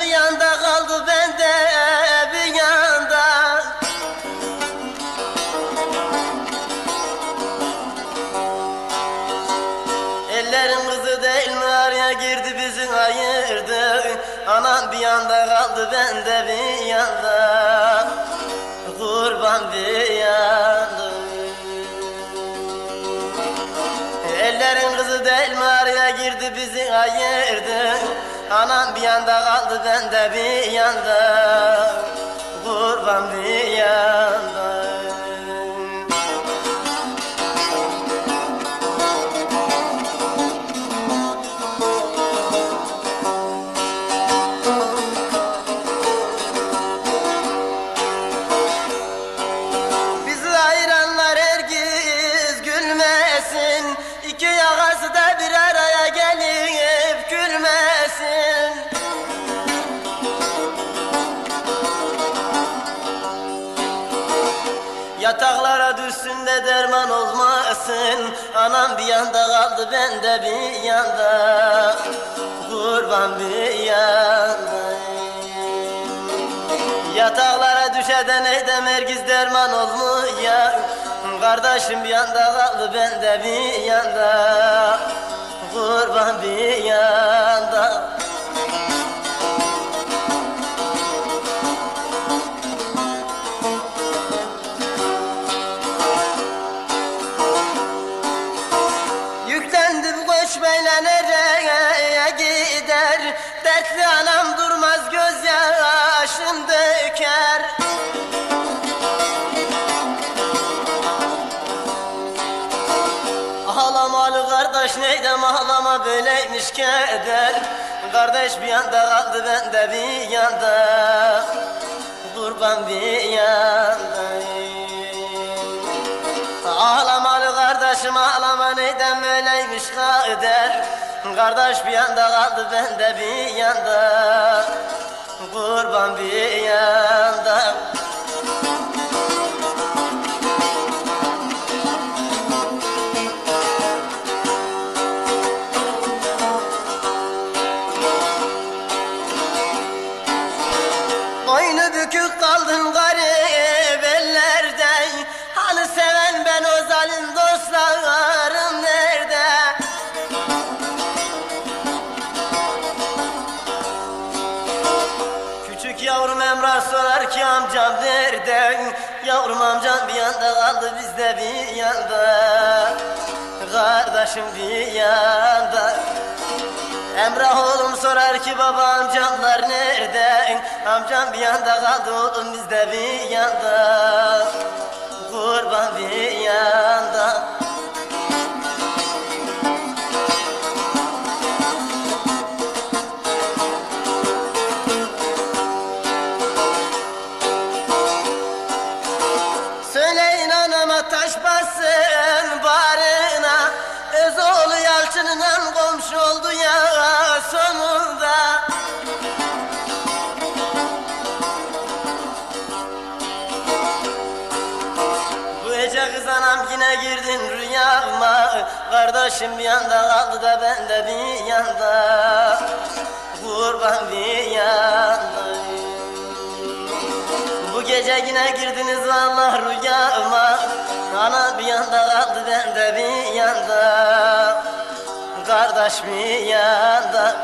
Bir yanda kaldı ben de bir yanda. Ellerin kızı değil mi? Araya girdi bizim ayırdı. Anam bir yanda kaldı ben de bir yanda. Kurban bir yanda Ellerin kızı değil mi? Araya girdi bizi ayırdı. Anam bir yanda kaldı ben de bir yanda. Kurban bir De derman olmasın. Anam bir yanda kaldı ben de bir yanda. Kurban bir yanda Yataklara düşeden eydem herkes derman olmuyor. Kardeşim bir yanda kaldı ben de bir yanda. Kurban bir yanda Bu koşmayla nereye gider. Dertli anam durmaz gözyaşın döker. Ağlamalı kardeş neydem ağlama böyleymiş keder. Kardeş bir yanda kaldı ben de bir yanda. Kurban bir yanda Ağlamalı kardeşim ağlama neyden böyleymiş kader Kardeş bir yanda kaldı ben bir yanda. Kurban bir yanda. Boynu bükük kaldın garip seven zalim dostlarım nerede? Küçük yavrum Emrah sorar ki amcam nerede? Yavrum amcam bir yanda kaldı bizde bir yanda. Kardeşim bir yanda. Emrah oğlum sorar ki baba amcamlar nerede? Amcam bir yanda kaldı oğlum bizde bir yanda yine girdin rüyama Kardeşim bir yanda kaldı da ben de bir yanda. Kurban bir yanda bu gece yine girdiniz vallahi rüyama Ana bir yanda kaldı ben de bir yanda. Kardeş bir yanda